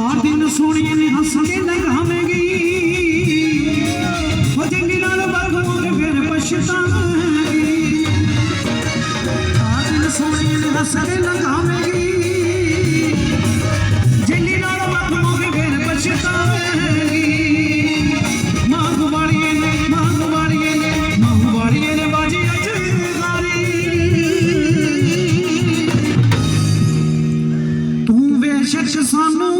ਚਾਰ ਦਿਨ ਸੋਹਣੀਏ ਨੇ ਹੱਸ ਕੇ ਲਗਾਵੇਂਗੀ ਹੋ ਜੰਗੀ ਨਾਲ ਵਗ ਹੋ ਕੇ ਫਿਰ ਪਛਤਾਵੇਂਗੀ। ਚਾਰ ਦਿਨ ਸੋਹਣੀਏ ਨੇ ਹੱਸ ਕੇ ਲਗਾਵੇਂਗੀ ਜੰਗੀ ਨਾਲ ਵਗ ਹੋ ਕੇ ਫਿਰ ਪਛਤਾਵੇਂਗੀ। ਮੰਗ ਵਾਲੀਏ ਨੇ, ਮੰਗ ਵਾਲੀਏ ਨੇ, ਮੰਗ ਵਾਲੀਏ ਨੇ ਬਾਜੀ ਅੱਜ ਗਾਰੀ ਤੂੰ ਬੇਸ਼ੱਕ ਸਾਨੂੰ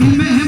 में